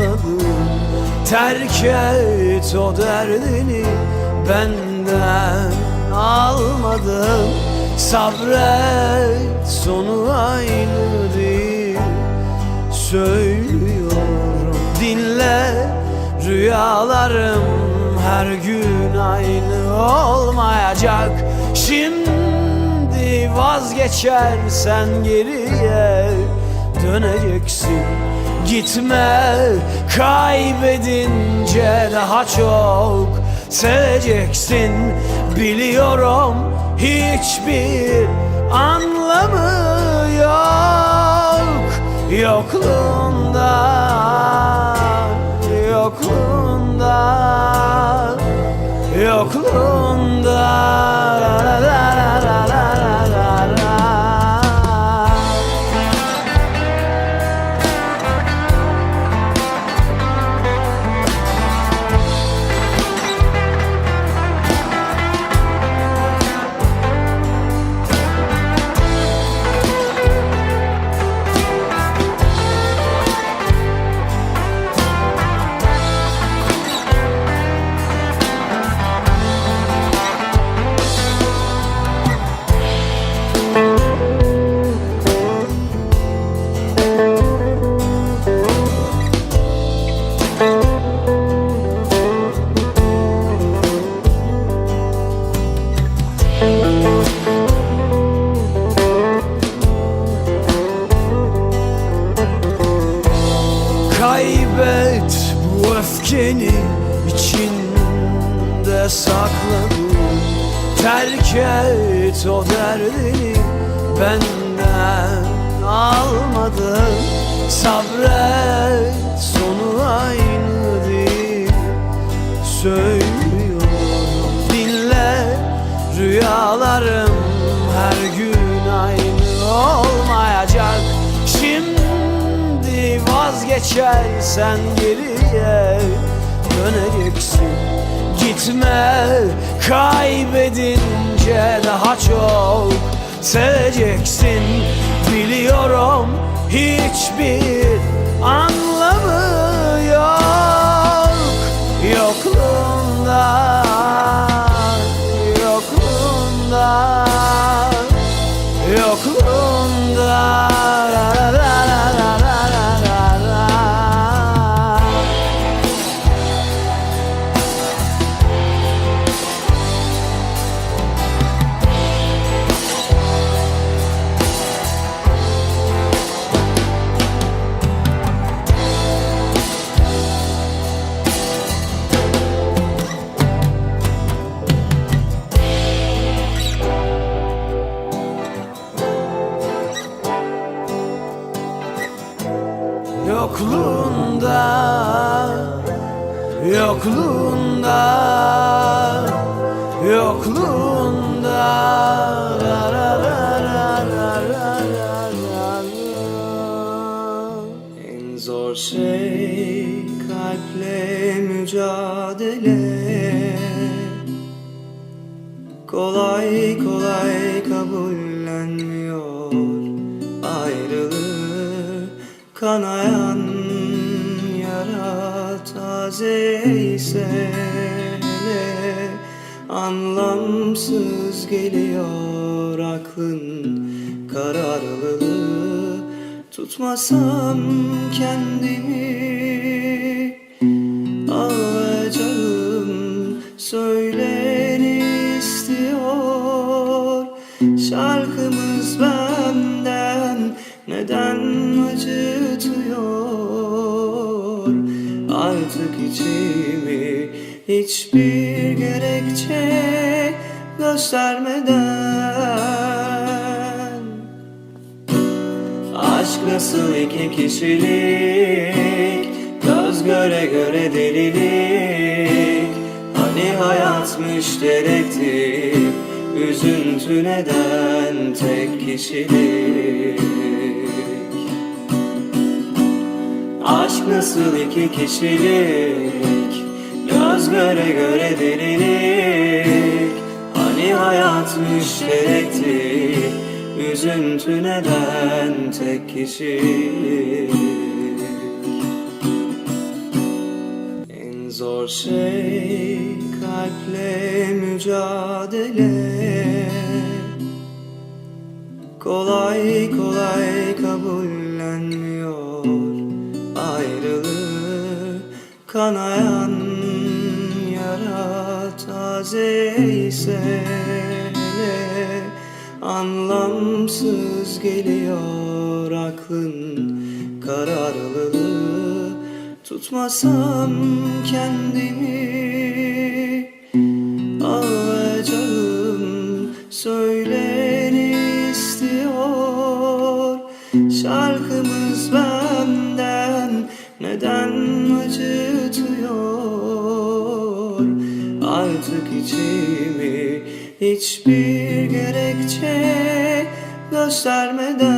sakladın Terk et o derdini benden almadın. Sabret sonu aynı değil. Söylüyorum dinle. Rüyalarım her gün aynı olmayacak. Şimdi vazgeçersen geriye döneceksin Gitme. Kaybedince daha çok seveceksin. Biliyorum hiçbir anlamı yok. Yokluğunda Yokluğunda Yokluğunda. La la la la sakladın Terk et o derdini benden almadın. Sabret sonu aynı değil Söylüyorum dinle. Rüyalarım her gün aynı olmayacak. Şimdi vazgeçersen geriye döneceksin Gitme kaybedince daha çok seveceksin. Biliyorum hiçbir anlamı yok. Yokluğunda Yokluğunda zor şey kalple mücadele. Kolay kolay kabullenmiyor ayrılığı. Kanayan yara taze ise hele Anlamsız geliyor aklın kararlılığı Tutmasam kendimi Ağlayacağım söyleni istiyor. Şarkımız benden neden acıtıyor? Artık içimi hiçbir gerekçe göstermeden nasıl iki kişilik? Göz göre göre delilik. Hani hayal hayatmış dedektif Üzüntü neden tek kişilik? Aşk nasıl iki kişilik? Göz göre göre delilik. Hani hayatmış dedektif Üzüntü neden tek kişilik En zor şey kalple mücadele. Kolay kolay kabullenmiyor ayrılığı. Kanayan yara taze ise Anlamsız geliyor aklın kararlılığı. Tutmasam kendimi Ağlayacağım söyleni hiçbir gerekçe göstermeden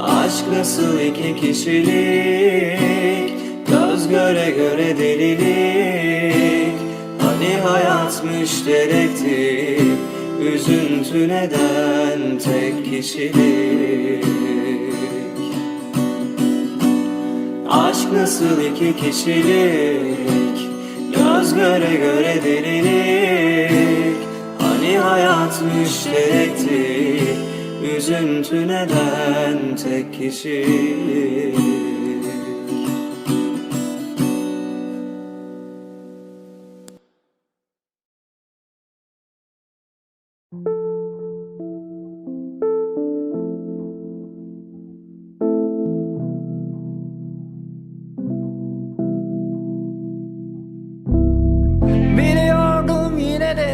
Aşk nasıl iki kişilik? Göz göre göre delilik. Hani hayatmış dedektif Üzüntü neden tek kişilik? Aşk nasıl iki kişilik Göz göre göre delilik. Hani hayatmış dedektif Üzüntü neden tek kişilik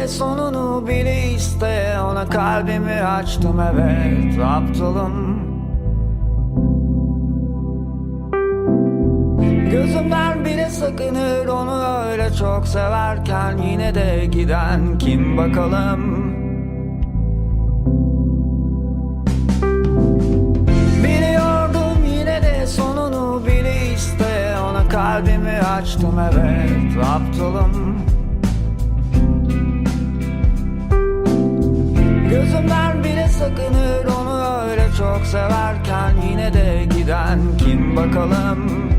sonunu bile iste. Ona kalbimi açtım evet aptalım. Gözümden bile sakınır onu öyle çok severken Yine de giden kim bakalım? Biliyordum yine de sonunu bile iste. Ona kalbimi açtım evet aptalım Gözümden bile sakınır onu öyle çok severken Yine de giden kim bakalım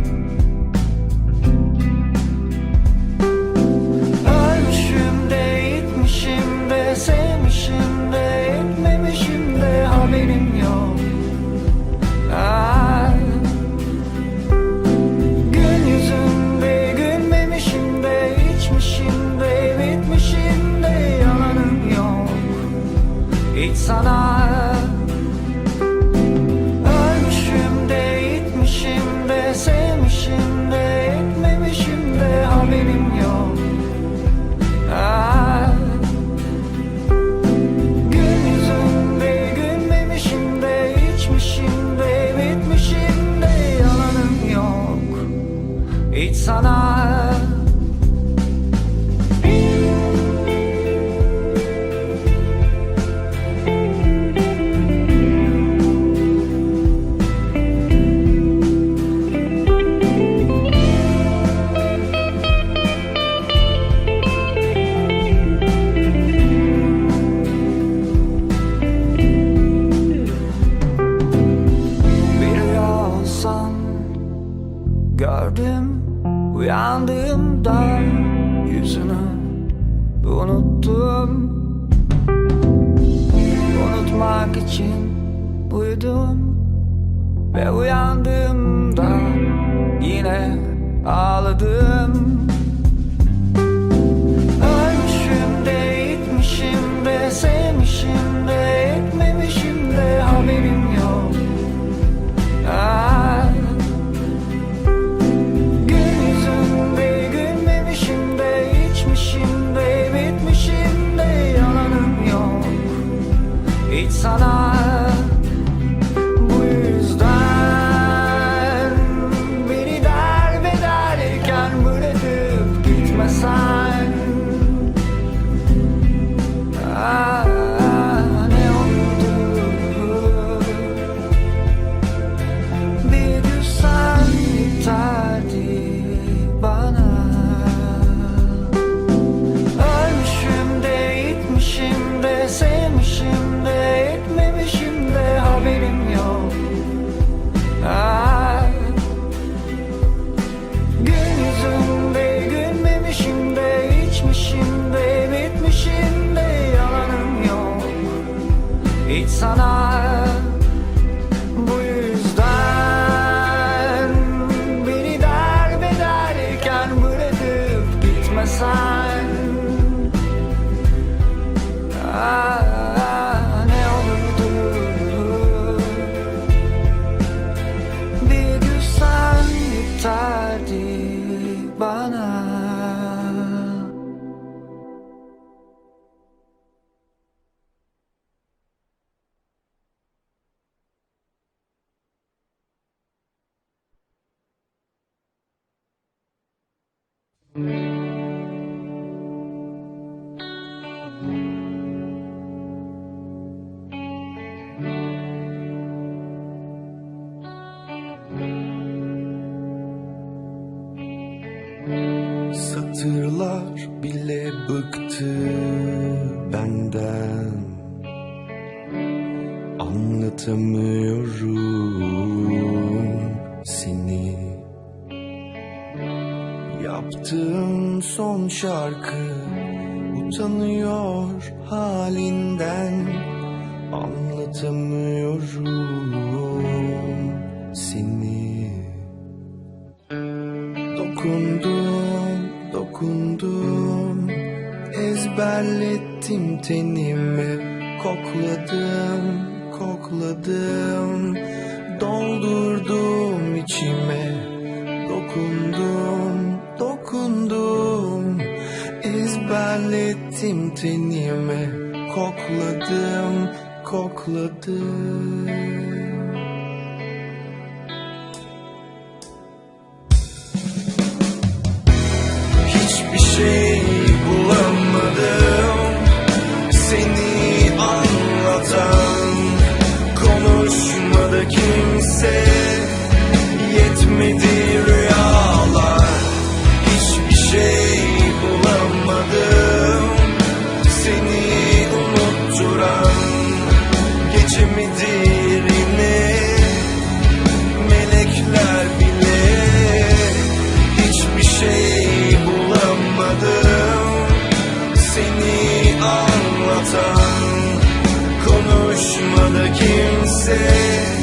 sana Satırlar bile bıktı benden. Anlatamıyorum seni. Yaptığım son şarkı Utanıyor halinden. Anlatamıyorum Ezberlettim tenimi Kokladım, kokladım. Doldurdum içime Dokundum, dokundum. Ezberlettim tenimi Kokladım, kokladım Yetmedi rüyalar. Hiçbir şey bulamadım. Seni unutturan Geçemedi yerine Melekler bile Hiçbir şey bulamadım. Seni anlatan Konuşmadı kimse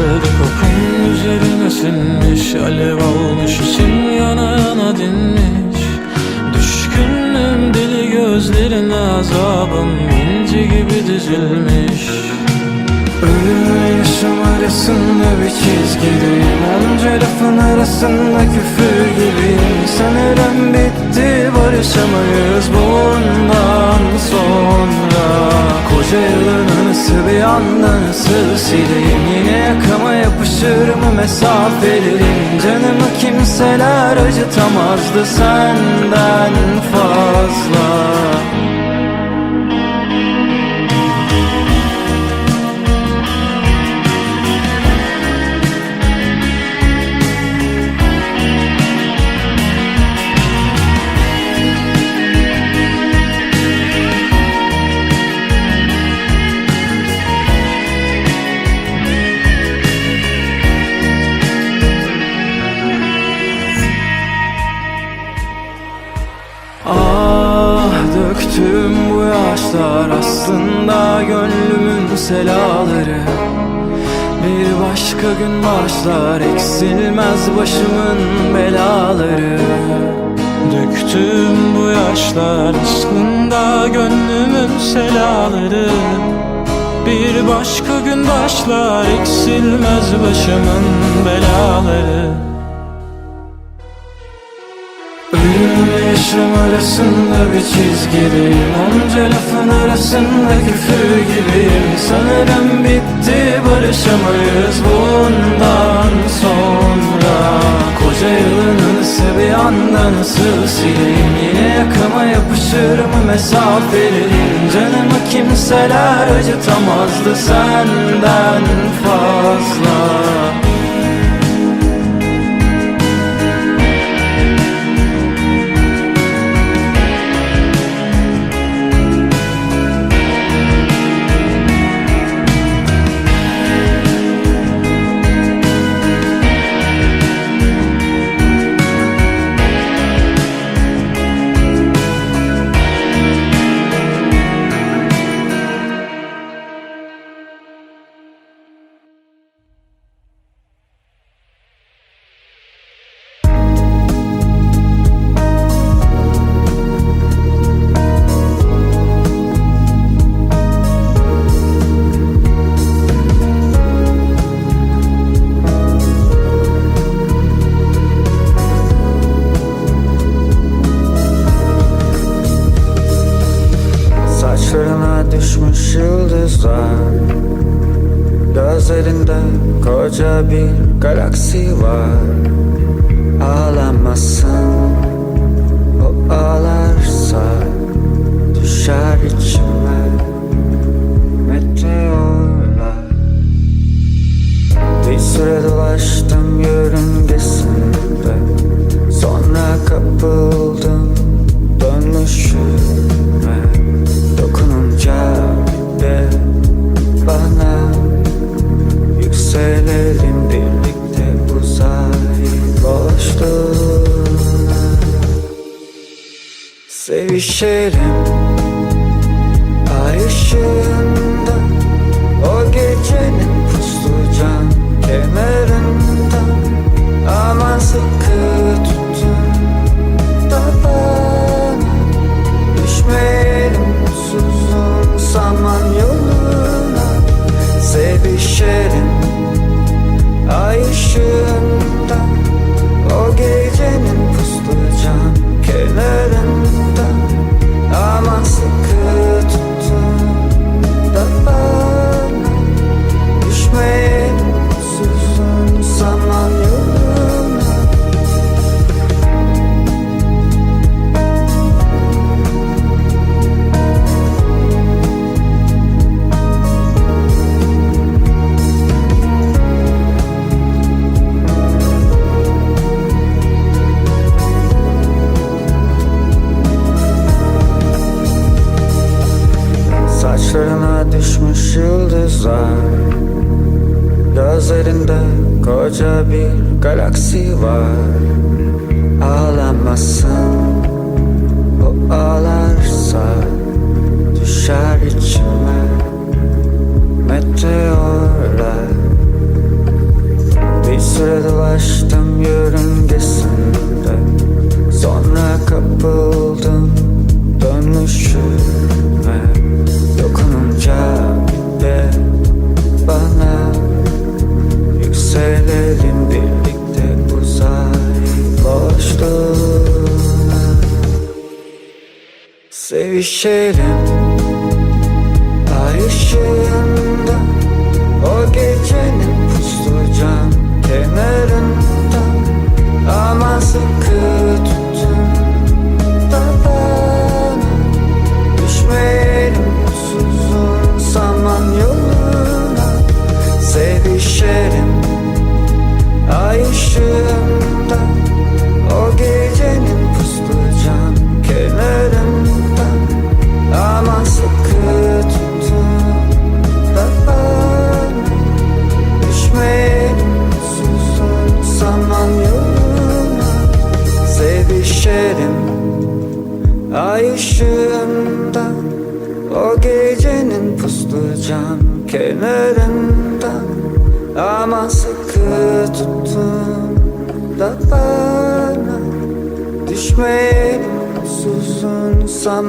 Yandı kokun üzerine sinmiş Alev almış isim yanağına dinmiş. Düşkünüm deli gözlerine azabım inci gibi dizilmiş. Ölüm arasında bir çizgideyim Onca lafın arasında küfür gibiyim Sanırım bitti barışamayız bundan sonra. Koca yılın anısı bir anda nasıl sileyim? Yine yakama yapışır mı mesafelerim? Canımı kimseler acıtamazdı senden fazla başlar eksilmez başımın belaları Yaşam arasında bir çizgideyim Onca lafın arasında küfür gibiyim. Sanırım bitti barışamayız bundan sonra. Koca yılın anısı bir anda nasıl sileyim? Yine yakama yapışır mı mesafelerim Canımı kimseler acıtamazdı senden fazla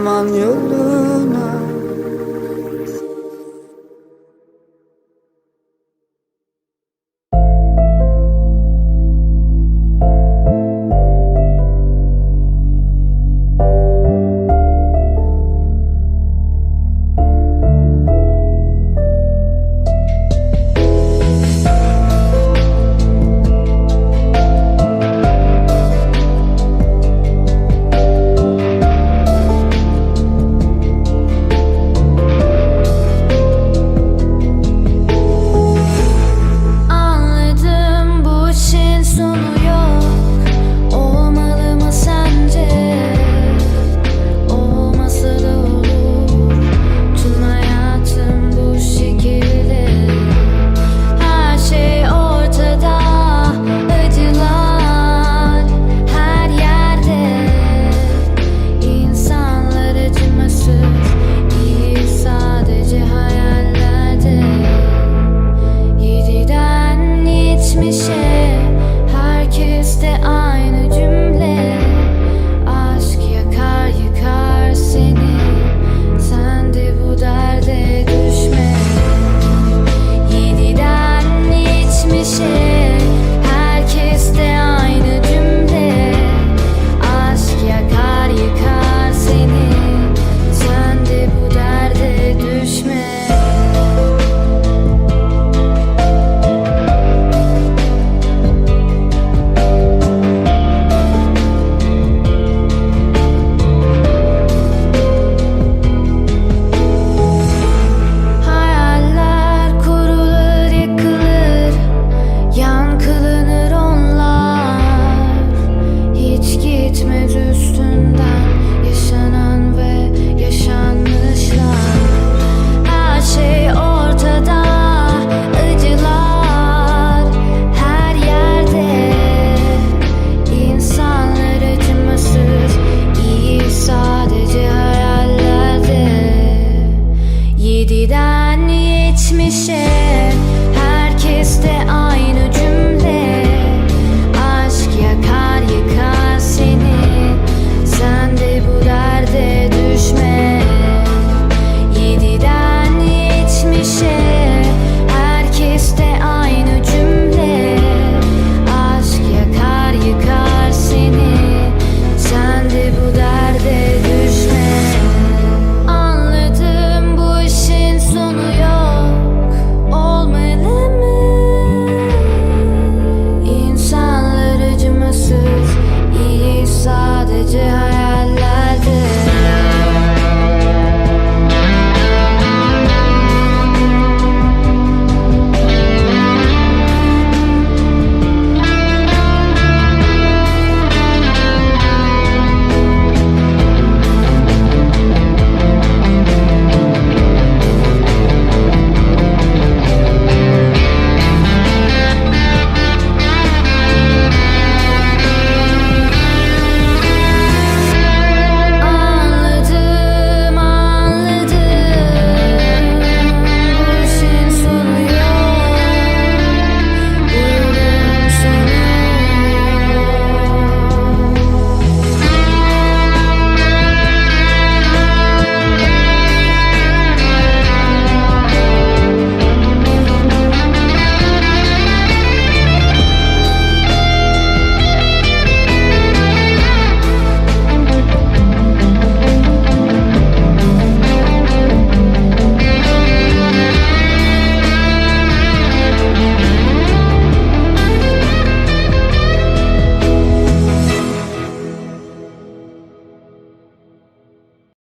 Yoluna